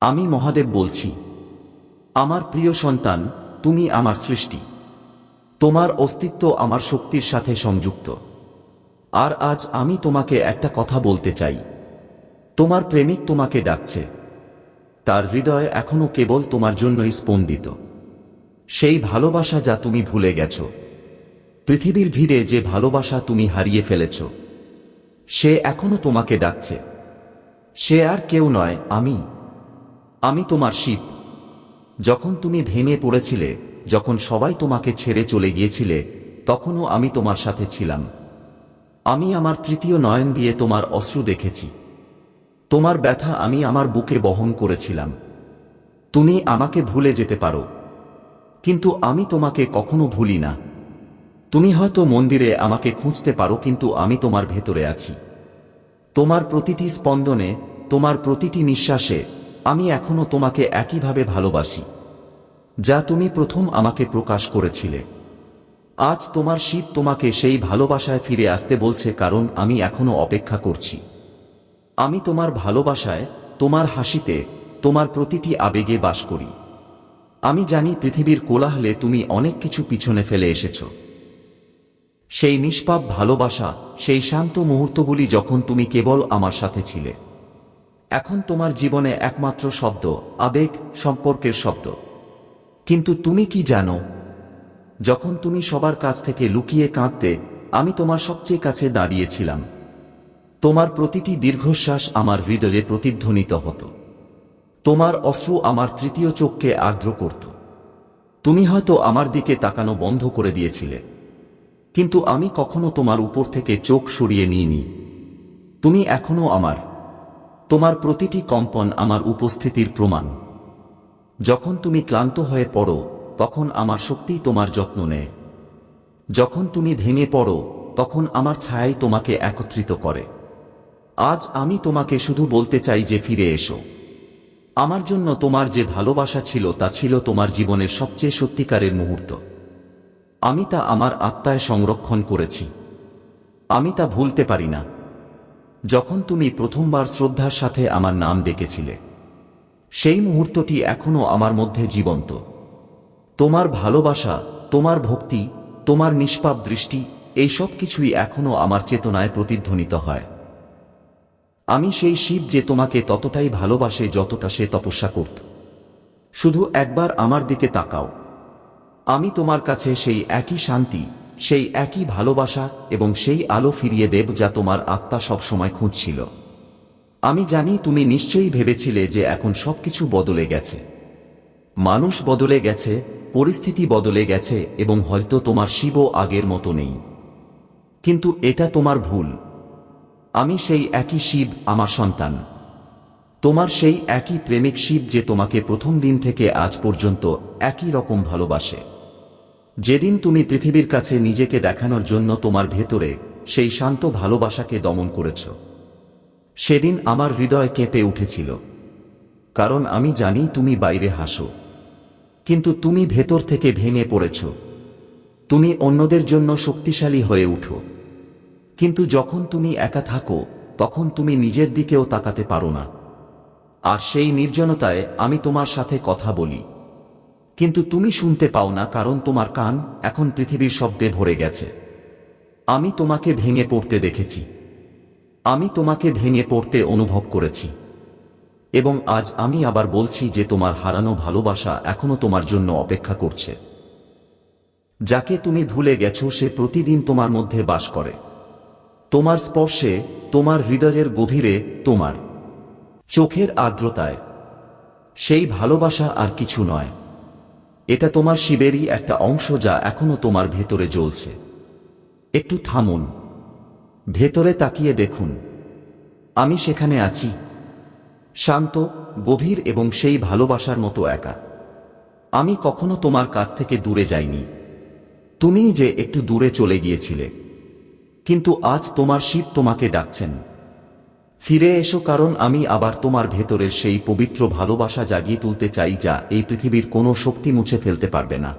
আমি মহাদেব বলছি, আমার প্রিয় সন্তান, তুমি আমার সৃষ্টি। তোমার অস্তিত্ব আমার শক্তির সাথে সংযুক্ত। আর আজ আমি তোমাকে একটা কথা বলতে চাই। তোমার প্রেমিক তোমাকে ডাকছে। তার হৃদয় এখনও কেবল তোমার জন্যই স্পন্দিত। সেই ভালোবাসা যা তুমি ভুলে গেছ। পৃথিবীর ভিড়ে যে ভালোবাসা তুমি হারিয়ে ফেলেছ। সে এখনও তোমাকে ডাকছে। সে আর কেউ নয়, আমি। আমি তোমার শিব। যখন তুমি ভেঙে পড়েছিলে, যখন সবাই তোমাকে ছেড়ে চলে গিয়েছিলে, তখনও আমি তোমার সাথে ছিলাম। আমি আমার তৃতীয় নয়ন দিয়ে তোমার অশ্রু দেখেছি। তোমার ব্যথা আমি আমার বুকে বহন করেছিলাম। তুমি আমাকে ভুলে যেতে পারো। কিন্তু আমি তোমাকে কখনো ভুলি না। তুমি হয়তো মন্দিরে আমাকে খুঁজতে পারো, কিন্তু আমি তোমার ভেতরে আছি। তোমার প্রতিটি স্পন্দনে, তোমার প্রতিটি নিঃশ্বাসে আমি এখনও তোমাকে একইভাবে ভালোবাসি, যা তুমি প্রথম আমাকে প্রকাশ করেছিলে। আজ তোমার শীত তোমাকে সেই ভালোবাসায় ফিরে আসতে বলছে কারণ আমি এখনও অপেক্ষা করছি। আমি তোমার ভালোবাসায়, তোমার হাসিতে, তোমার প্রতিটি আবেগে বাস করি। আমি জানি পৃথিবীর কোলাহলে তুমি অনেক কিছু পিছনে ফেলে এসেছ। সেই নিষ্পাপ ভালোবাসা, সেই শান্ত মুহূর্তগুলি যখন তুমি কেবল আমার সাথে ছিলে। এখন তোমার জীবনে একমাত্র শব্দ, আবেগ, সম্পর্কের শব্দ। কিন্তু তুমি কি জানো? যখন তুমি সবার কাছ থেকে লুকিয়ে কাঁদতে, আমি তোমার সবচেয়ে কাছে দাঁড়িয়েছিলাম। তোমার প্রতিটি দীর্ঘশ্বাস আমার হৃদয়ে প্রতিধ্বনিত হতো। তোমার অশ্রু আমার তৃতীয় চোখকে আর্দ্র করত। তুমি হয়তো আমার দিকে তাকানো বন্ধ করে দিয়েছিলে। কিন্তু আমি কখনো তোমার উপর থেকে চোখ সরিয়ে নিইনি। তুমি এখনও আমার। তোমার প্রতিটি কম্পন আমার উপস্থিতির প্রমাণ। যখন তুমি ক্লান্ত হয়ে পড়ো, তখন আমার শক্তিই তোমার যত্ন নেয়। যখন তুমি ভেঙে পড়ো, তখন আমার ছায়াই তোমাকে একত্রিত করে। আজ আমি তোমাকে শুধু বলতে চাই যে ফিরে এসো। আমার জন্য তোমার যে ভালোবাসা ছিল, তা ছিল তোমার জীবনের সবচেয়ে সত্যিকারের মুহূর্ত। আমি তা আমার আত্মায় সংরক্ষণ করেছি। আমি তা ভুলতে পারি না। যখন তুমি প্রথমবার শ্রদ্ধার সাথে আমার নাম ডেকেছিলে, সেই মুহূর্তটি এখনও আমার মধ্যে জীবন্ত। তোমার ভালোবাসা, তোমার ভক্তি, তোমার নিষ্পাপ দৃষ্টি, এই সব কিছুই এখনও আমার চেতনায় প্রতিধ্বনিত হয়। আমি সেই শিব যে তোমাকে ততটাই ভালোবাসে যতটা সে তপস্যা করত। শুধু একবার আমার দিকে তাকাও। আমি তোমার কাছে সেই একই শান্তি সেই একই ভালোবাসা এবং সেই আলো ফিরিয়ে দেব যা তোমার আত্মা সবসময় খুঁজছিল। আমি জানি তুমি নিশ্চয়ই ভেবেছিলে যে এখন সবকিছু বদলে গেছে। মানুষ বদলে গেছে, পরিস্থিতি বদলে গেছে এবং হয়তো তোমার শিবও আগের মতো নেই। কিন্তু এটা তোমার ভুল। আমি সেই একই শিব, আমার সন্তান। তোমার সেই একই প্রেমিক শিব যে তোমাকে প্রথম দিন থেকে আজ পর্যন্ত একই রকম ভালোবাসে। যেদিন তুমি পৃথিবীর কাছে নিজেকে দেখানোর জন্য তোমার ভেতরে সেই শান্ত ভালোবাসাকে দমন করেছ। সেদিন আমার হৃদয় কেঁপে উঠেছিল। কারণ আমি জানি তুমি বাইরে হাসো। কিন্তু তুমি ভেতর থেকে ভেঙে পড়েছ। তুমি অন্যদের জন্য শক্তিশালী হয়ে উঠো। কিন্তু যখন তুমি একা থাকো, তখন তুমি নিজের দিকেও তাকাতে পারো না। আর সেই নির্জনতায় আমি তোমার সাথে কথা বলি। কিন্তু তুমি শুনতে পাও না কারণ তোমার কান এখন পৃথিবীর শব্দে ভরে গেছে। আমি তোমাকে ভেঙে পড়তে দেখেছি। আমি তোমাকে ভেঙে পড়তে অনুভব করেছি। এবং আজ আমি আবার বলছি যে তোমার হারানো ভালোবাসা এখনও তোমার জন্য অপেক্ষা করছে। যাকে তুমি ভুলে গেছো সে প্রতিদিন তোমার মধ্যে বাস করে। তোমার স্পর্শে, তোমার হৃদয়ের গভীরে, তোমার চোখের আর্দ্রতায়। সেই ভালোবাসা আর কিছু নয়। এটা তোমার শিবেরই একটা অংশ যা এখনও তোমার ভেতরে জ্বলছে। একটু থামুন। ভেতরে তাকিয়ে দেখুন। আমি সেখানে আছি। শান্ত, গভীর এবং সেই ভালোবাসার মতো একা। আমি কখনো তোমার কাছ থেকে দূরে যাইনি। তুমি যে একটু দূরে চলে গিয়েছিলে। কিন্তু আজ তোমার শীত তোমাকে ডাকছেন। ফিরে এসো কারণ আমি আবার তোমার ভেতরের সেই পবিত্র ভালোবাসা জাগিয়ে তুলতে চাই যা এই পৃথিবীর কোনো শক্তি মুছে ফেলতে পারবে না।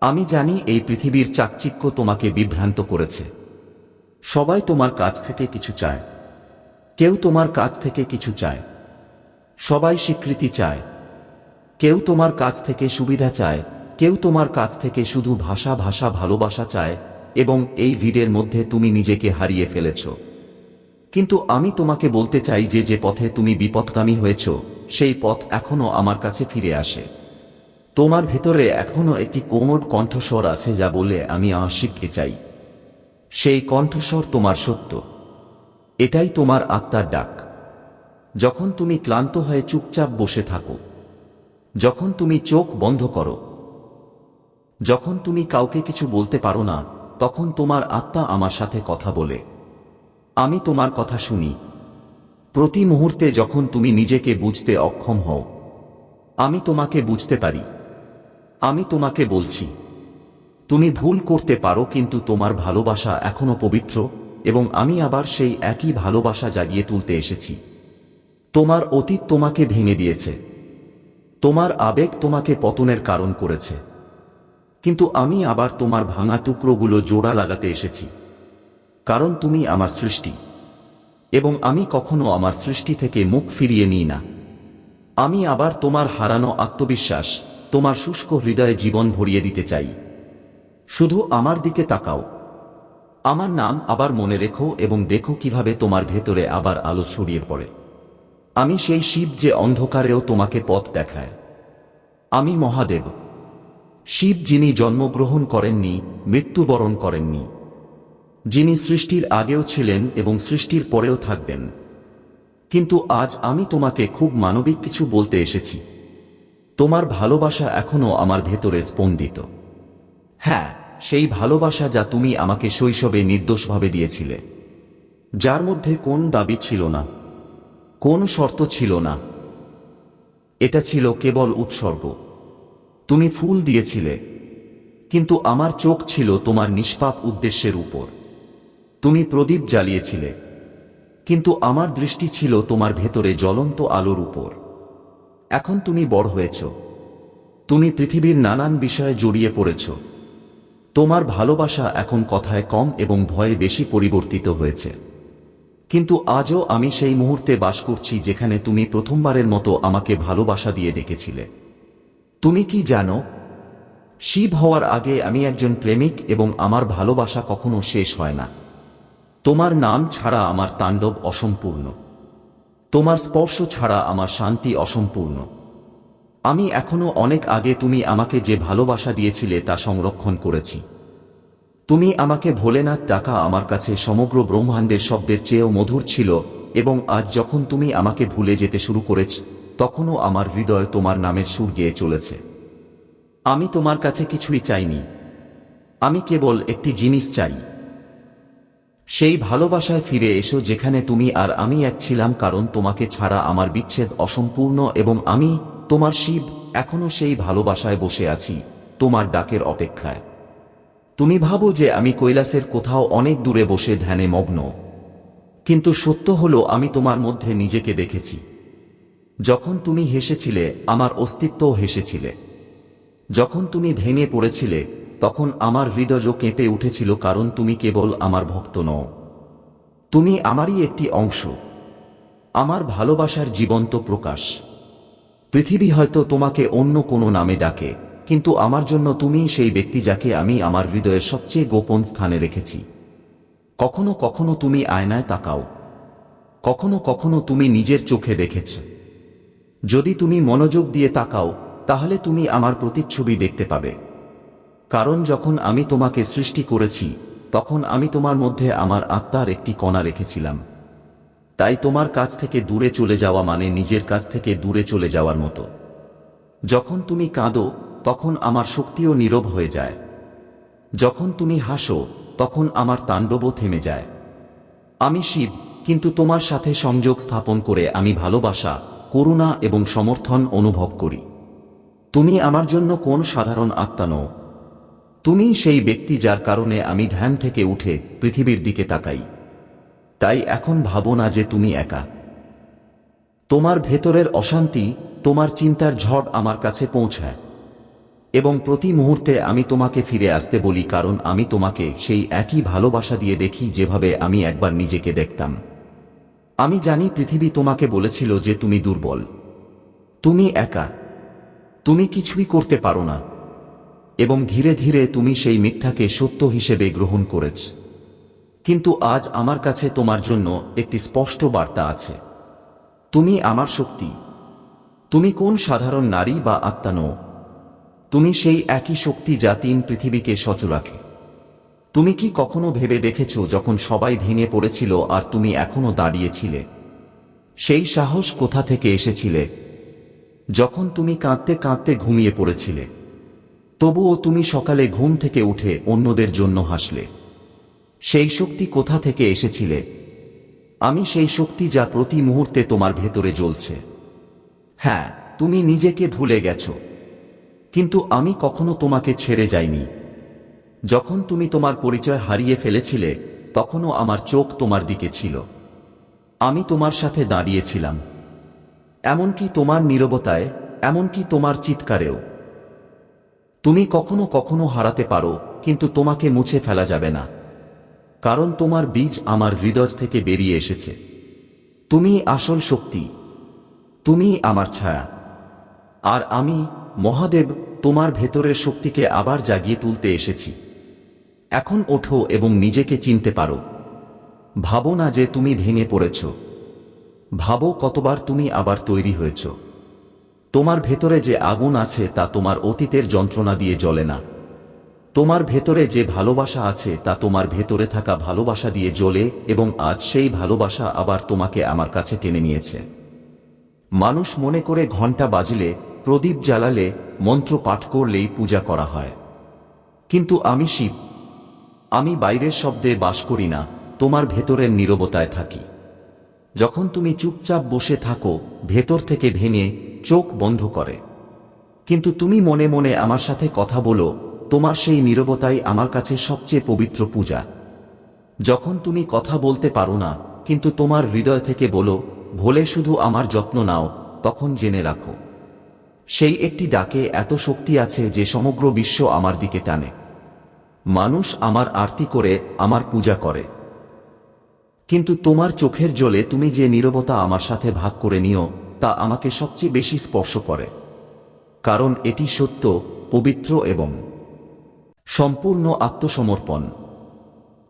আমি জানি এই পৃথিবীর চাকচিক্য তোমাকে বিভ্রান্ত করেছে। সবাই তোমার কাছ থেকে কিছু চায়। কেউ তোমার কাছ থেকে কিছু চায়। সবাই স্বীকৃতি চায়। কেউ তোমার কাছ থেকে সুবিধা চায়। কেউ তোমার কাছ থেকে শুধু ভাষা ভাষা ভালোবাসা চায় এবং এই ভিড়ের মধ্যে তুমি নিজেকে হারিয়ে ফেলেছ। কিন্তু আমি তোমাকে বলতে চাই যে যে পথে তুমি বিপদগামী হয়েছ, সেই পথ এখনও আমার কাছে ফিরে আসে। তোমার ভেতরে এখনও একটি কোমর কণ্ঠস্বর আছে যা বলে আমি আশিককে চাই। সেই কণ্ঠস্বর তোমার সত্য। এটাই তোমার আত্মার ডাক। যখন তুমি ক্লান্ত হয়ে চুপচাপ বসে থাকো, যখন তুমি চোখ বন্ধ করো, যখন তুমি কাউকে কিছু বলতে পারো না, তখন তোমার আত্মা আমার সাথে কথা বলে। আমি তোমার কথা শুনি। প্রতি মুহূর্তে যখন তুমি নিজেকে বুঝতে অক্ষম হও, আমি তোমাকে বুঝতে পারি। আমি তোমাকে বলছি, তুমি ভুল করতে পারো কিন্তু তোমার ভালোবাসা এখনও পবিত্র এবং আমি আবার সেই একই ভালোবাসা জাগিয়ে তুলতে এসেছি। তোমার অতীত তোমাকে ভেঙে দিয়েছে। তোমার আবেগ তোমাকে পতনের কারণ করেছে। কিন্তু আমি আবার তোমার ভাঙা টুকরোগুলো জোড়া লাগাতে এসেছি। কারণ তুমি আমার সৃষ্টি। এবং আমি কখনো আমার সৃষ্টি থেকে মুখ ফিরিয়ে নিই না। আমি আবার তোমার হারানো আত্মবিশ্বাস, তোমার শুষ্ক হৃদয়ে জীবন ভরিয়ে দিতে চাই। শুধু আমার দিকে তাকাও। আমার নাম আবার মনে রেখো এবং দেখো কীভাবে তোমার ভেতরে আবার আলো ছড়িয়ে পড়ে। আমি সেই শিব যে অন্ধকারেও তোমাকে পথ দেখায়। আমি মহাদেব। শিব যিনি জন্মগ্রহণ করেননি, মৃত্যুবরণ করেননি। যিনি সৃষ্টির আগেও ছিলেন এবং সৃষ্টির পরেও থাকবেন। কিন্তু আজ আমি তোমাকে খুব মানবিক কিছু বলতে এসেছি। তোমার ভালোবাসা এখনও আমার ভেতরে স্পন্দিত। হ্যাঁ সেই ভালোবাসা যা তুমি আমাকে শৈশবে নির্দোষভাবে দিয়েছিলে। যার মধ্যে কোন দাবি ছিল না, কোন শর্ত ছিল না, এটা ছিল কেবল উৎসর্গ। তুমি ফুল দিয়েছিলে, কিন্তু আমার চোখ ছিল তোমার নিষ্পাপ উদ্দেশ্যের উপর। তুমি প্রদীপ জ্বালিয়েছিলে। কিন্তু আমার দৃষ্টি ছিল তোমার ভেতরে জ্বলন্ত আলোর উপর। এখন তুমি বড় হয়েছ। তুমি পৃথিবীর নানান বিষয়ে জড়িয়ে পড়েছ। তোমার ভালোবাসা এখন কথায় কম এবং ভয়ে বেশি পরিবর্তিত হয়েছে। কিন্তু আজও আমি সেই মুহূর্তে বাস করছি যেখানে তুমি প্রথমবারের মতো আমাকে ভালোবাসা দিয়ে ডেকেছিলে। তুমি কি জানো? শিব হওয়ার আগে আমি একজন প্রেমিক এবং আমার ভালোবাসা কখনো শেষ হয় না। তোমার নাম ছাড়া আমার তাণ্ডব অসম্পূর্ণ। তোমার স্পর্শ ছাড়া আমার শান্তি অসম্পূর্ণ। আমি এখনও অনেক আগে তুমি আমাকে যে ভালোবাসা দিয়েছিলে তা সংরক্ষণ করেছি। তুমি আমাকে ভোলেনাথ ডাকা আমার কাছে সমগ্র ব্রহ্মাণ্ডের শব্দের চেয়েও মধুর ছিল এবং আজ যখন তুমি আমাকে ভুলে যেতে শুরু করেছ, তখনও আমার হৃদয় তোমার নামের সুর গেয়ে চলেছে। আমি তোমার কাছে কিছুই চাইনি। আমি কেবল একটি জিনিস চাই। সেই ভালোবাসায় ফিরে এসো যেখানে তুমি আর আমি এক ছিলাম, কারণ তোমাকে ছাড়া আমার বিচ্ছেদ অসম্পূর্ণ এবং আমি তোমার শিব এখনও সেই ভালোবাসায় বসে আছি, তোমার ডাকের অপেক্ষায়। তুমি ভাবো যে আমি কৈলাসের কোথাও অনেক দূরে বসে ধ্যানে মগ্ন। কিন্তু সত্য হলো, আমি তোমার মধ্যে নিজেকে দেখেছি। যখন তুমি হেসেছিলে, আমার অস্তিত্বও হেসেছিলে। যখন তুমি ভেঙে পড়েছিলে তখন আমার হৃদয় কেঁপে উঠেছিল কারণ তুমি কেবল আমার ভক্ত নও। তুমি আমারই একটি অংশ। আমার ভালোবাসার জীবন্ত প্রকাশ। পৃথিবী হয়তো তোমাকে অন্য কোনো নামে ডাকে, কিন্তু আমার জন্য তুমি সেই ব্যক্তি যাকে আমি আমার হৃদয়ের সবচেয়ে গোপন স্থানে রেখেছি। কখনো কখনো তুমি আয়নায় তাকাও। কখনো কখনো তুমি নিজের চোখে দেখেছ। যদি তুমি মনোযোগ দিয়ে তাকাও, তাহলে তুমি আমার প্রতিচ্ছবি দেখতে পাবে। কারণ যখন আমি তোমাকে সৃষ্টি করেছি, তখন আমি তোমার মধ্যে আমার আত্মার একটি কণা রেখেছিলাম। তাই তোমার কাছ থেকে দূরে চলে যাওয়া মানে নিজের কাছ থেকে দূরে চলে যাওয়ার মতো। যখন তুমি কাঁদো, তখন আমার শক্তিও নীরব হয়ে যায়। যখন তুমি হাসো, তখন আমার তাণ্ডবও থেমে যায়। আমি শিব, কিন্তু তোমার সাথে সংযোগ স্থাপন করে আমি ভালোবাসা, করুণা এবং সমর্থন অনুভব করি। তুমি আমার জন্য কোন সাধারণ আত্মা নও তুমি সেই ব্যক্তি যার কারণে আমি ধ্যান থেকে উঠে পৃথিবীর দিকে তাকাই। তাই এখন ভাবো না যে তুমি একা। তোমার ভেতরের অশান্তি, তোমার চিন্তার ঝড় আমার কাছে পৌঁছায়। এবং প্রতি মুহূর্তে আমি তোমাকে ফিরে আসতে বলি কারণ আমি তোমাকে সেই একই ভালোবাসা দিয়ে দেখি যেভাবে আমি একবার নিজেকে দেখতাম। আমি জানি পৃথিবী তোমাকে বলেছিল যে তুমি দুর্বল। তুমি একা। তুমি কিছুই করতে পারো না। এবং ধীরে ধীরে তুমি সেই মিথ্যাকে সত্য হিসেবে গ্রহণ করেছ। কিন্তু আজ আমার কাছে তোমার জন্য একটি স্পষ্ট বার্তা আছে। তুমি আমার শক্তি। তুমি কোন সাধারণ নারী বা আত্মা নও। তুমি সেই একই শক্তি যা তিন পৃথিবীকে সচল রাখে। তুমি কি কখনো ভেবে দেখেছ যখন সবাই ভেঙে পড়েছিল আর তুমি এখনও দাঁড়িয়েছিলে? সেই সাহস কোথা থেকে এসেছিলে? যখন তুমি কাঁদতে কাঁদতে ঘুমিয়ে পড়েছিলে। তবুও তুমি সকালে ঘুম থেকে উঠে অন্যদের জন্য হাসলে। সেই শক্তি কোথা থেকে এসেছিলে? আমি সেই শক্তি যা প্রতি মুহূর্তে তোমার ভেতরে জ্বলছে। হ্যাঁ তুমি নিজেকে ভুলে গেছ। কিন্তু আমি কখনো তোমাকে ছেড়ে যাইনি। যখন তুমি তোমার পরিচয় হারিয়ে ফেলেছিলে, তখনও আমার চোখ তোমার দিকে ছিল। আমি তোমার সাথে দাঁড়িয়েছিলাম। এমনকি তোমার নীরবতায়, এমনকি তোমার চিৎকারেও। তুমি কখনো কখনো হারাতে পারো, কিন্তু তোমাকে মুছে ফেলা যাবে না। কারণ তোমার বীজ আমার হৃদয় থেকে বেরিয়ে এসেছে। তুমি আসল শক্তি। তুমি আমার ছায়া। আর আমি, মহাদেব, তোমার ভেতরের শক্তিকে আবার জাগিয়ে তুলতে এসেছি। এখন ওঠো এবং নিজেকে চিনতে পারো। ভাবো না যে তুমি ভেঙে পড়েছ। ভাবো কতবার তুমি আবার তৈরি হয়েছ। তোমার ভেতরে যে আগুন আছে তা তোমার অতীতের যন্ত্রণা দিয়ে জ্বলে না। তোমার ভেতরে যে ভালোবাসা আছে তা তোমার ভেতরে থাকা ভালোবাসা দিয়ে জ্বলে এবং আজ সেই ভালোবাসা আবার তোমাকে আমার কাছে টেনে নিয়েছে। মানুষ মনে করে ঘণ্টা বাজলে, প্রদীপ জ্বালালে, মন্ত্র পাঠ করলেই পূজা করা হয়। কিন্তু আমি শিব, আমি বাইরের শব্দে বাস করি না, তোমার ভেতরের নীরবতায় থাকি। যখন তুমি চুপচাপ বসে থাকো, ভেতর থেকে ভেঙে চোখ বন্ধ করে। কিন্তু তুমি মনে মনে আমার সাথে কথা বলো, তোমার সেই নীরবতাই আমার কাছে সবচেয়ে পবিত্র পূজা। যখন তুমি কথা বলতে পারো না, কিন্তু তোমার হৃদয় থেকে বলো, ভোলে শুধু আমার যত্ন নাও তখন জেনে রাখো। সেই একটি ডাকে এত শক্তি আছে যে সমগ্র বিশ্ব আমার দিকে টানে। মানুষ আমার আরতি করে, আমার পূজা করে। কিন্তু তোমার চোখের জলে তুমি যে নীরবতা আমার সাথে ভাগ করে নিও, তা আমাকে সবচেয়ে বেশি স্পর্শ করে। কারণ এটি সত্য, পবিত্র এবং সম্পূর্ণ আত্মসমর্পণ।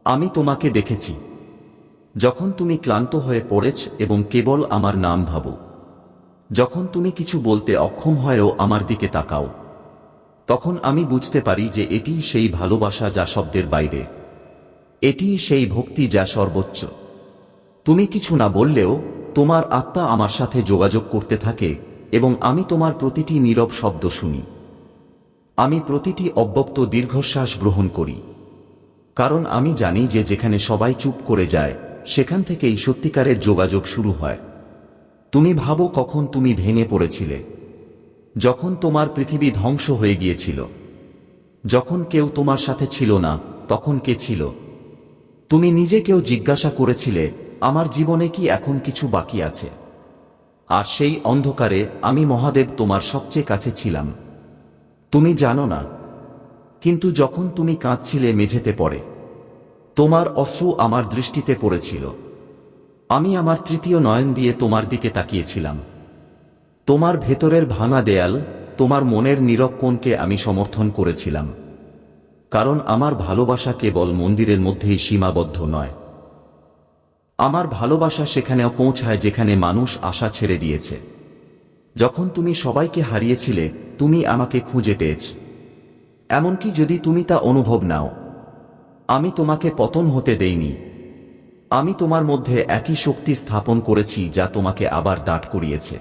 আমি তোমাকে দেখেছি। যখন তুমি ক্লান্ত হয়ে পড়েছ এবং কেবল আমার নাম ভাবো, যখন তুমি কিছু বলতে অক্ষম হয়েও আমার দিকে তাকাও, তখন আমি বুঝতে পারি যে এটি সেই ভালোবাসা যা শব্দের বাইরে। এটি সেই ভক্তি যা সর্বোচ্চ। তুমি কিছু না বললেও তোমার আত্মা আমার সাথে যোগাযোগ করতে থাকে এবং আমি তোমার প্রতিটি নীরব শব্দ শুনি। আমি প্রতিটি অব্যক্ত দীর্ঘশ্বাস গ্রহণ করি। কারণ আমি জানি যে যেখানে সবাই চুপ করে যায়, সেখান থেকেই সত্যিকারের যোগাযোগ শুরু হয়। তুমি ভাবো কখন তুমি ভেঙে পড়েছিলে। যখন তোমার পৃথিবী ধ্বংস হয়ে গিয়েছিল। যখন কেউ তোমার সাথে ছিল না, তখন কে ছিল? তুমি নিজেকেও জিজ্ঞাসা করেছিলে আমার জীবনে কি এখন কিছু বাকি আছে? আর সেই অন্ধকারে আমি মহাদেব তোমার সবচেয়ে কাছে ছিলাম। তুমি জানো না। কিন্তু যখন তুমি কাঁদছিলে মেঝেতে পড়ে, তোমার অশ্রু আমার দৃষ্টিতে পড়েছিল। আমি আমার তৃতীয় নয়ন দিয়ে তোমার দিকে তাকিয়েছিলাম। তোমার ভেতরের ভাঙা দেয়াল, তোমার মনের নীরব কোণকে আমি সমর্থন করেছিলাম। কারণ আমার ভালোবাসা কেবল মন্দিরের মধ্যেই সীমাবদ্ধ নয়। আমার ভালোবাসা সেখানেও পৌঁছায় যেখানে মানুষ আশা ছেড়ে দিয়েছে। যখন তুমি সবাইকে হারিয়েছিলে, তুমি আমাকে খুঁজে পেয়েছ। এমনকি যদি তুমি তা অনুভব নাও, আমি তোমাকে পতন হতে দেইনি। আমি তোমার মধ্যে একই শক্তি স্থাপন করেছি যা তোমাকে আবার দাঁড় করিয়েছে।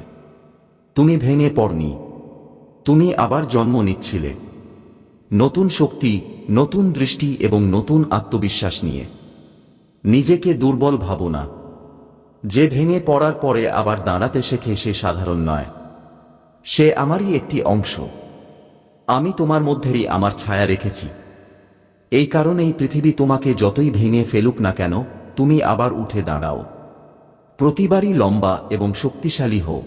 তুমি ভেঙে পড়নি। তুমি আবার জন্ম নিচ্ছিলে। নতুন শক্তি, নতুন দৃষ্টি এবং নতুন আত্মবিশ্বাস নিয়ে। নিজেকে দুর্বল ভাবো না যে ভেঙে পড়ার পরে আবার দাঁড়াতে শেখে সে সাধারণ নয়। সে আমারই একটি অংশ। আমি তোমার মধ্যেই আমার ছায়া রেখেছি। এই কারণেই পৃথিবী তোমাকে যতই ভেঙে ফেলুক না কেন, তুমি আবার উঠে দাঁড়াও। প্রতিবারই লম্বা এবং শক্তিশালী হও।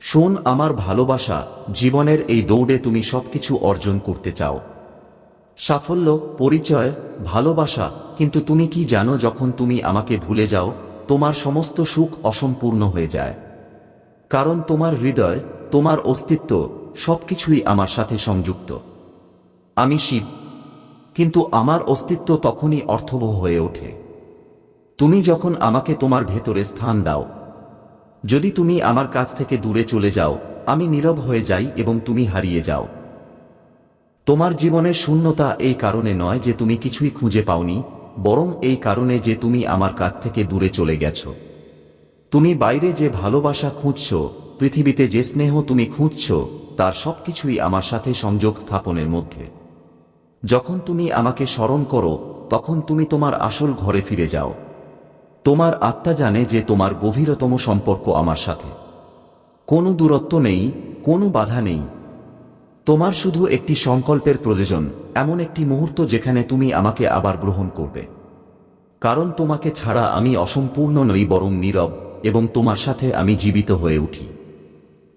শোন, আমার ভালোবাসা, জীবনের এই দৌড়ে তুমি সবকিছু অর্জন করতে চাও। সাফল্য, পরিচয়, ভালোবাসা, কিন্তু তুমি কি জানো যখন তুমি আমাকে ভুলে যাও, তোমার সমস্ত সুখ অসম্পূর্ণ হয়ে যায়। কারণ তোমার হৃদয়, তোমার অস্তিত্ব, সবকিছুই আমার সাথে সংযুক্ত। আমি শিব, কিন্তু আমার অস্তিত্ব তখনই অর্থবহ হয়ে ওঠে। তুমি যখন আমাকে তোমার ভেতরে স্থান দাও, যদি তুমি আমার কাছ থেকে দূরে চলে যাও, আমি নীরব হয়ে যাই এবং তুমি হারিয়ে যাও। তোমার জীবনের শূন্যতা এই কারণে নয় যে তুমি কিছুই খুঁজে পাওনি, বরং এই কারণে যে তুমি আমার কাছ থেকে দূরে চলে গেছ। তুমি বাইরে যে ভালোবাসা খুঁজছ, পৃথিবীতে যে স্নেহ তুমি খুঁজছ, তার সবকিছুই আমার সাথে সংযোগ স্থাপনের মধ্যে। যখন তুমি আমাকে স্মরণ করো, তখন তুমি তোমার আসল ঘরে ফিরে যাও। তোমার আত্মা জানে যে তোমার গভীরতম সম্পর্ক আমার সাথে। কোনো দূরত্ব নেই, কোনো বাধা নেই তোমার শুধু একটি সংকল্পের প্রয়োজন, এমন একটি মুহূর্ত যেখানে তুমি আমাকে আবার গ্রহণ করবে। কারণ তোমাকে ছাড়া আমি অসম্পূর্ণ নই, বরং নীরব, এবং তোমার সাথে আমি জীবিত হয়ে উঠি।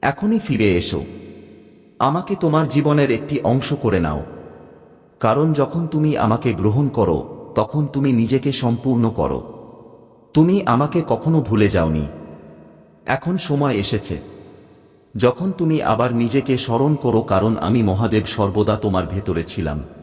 এখনই ফিরে এসো। আমাকে তোমার জীবনের একটি অংশ করে নাও। কারণ যখন তুমি আমাকে গ্রহণ করো, তখন তুমি নিজেকে সম্পূর্ণ করো। তুমি আমাকে কখনো ভুলে যাওনি। এখন সময় এসেছে। যখন তুমি আবার নিজেকে স্মরণ করো কারণ আমি মহাদেব সর্বদা তোমার ভেতরে ছিলাম।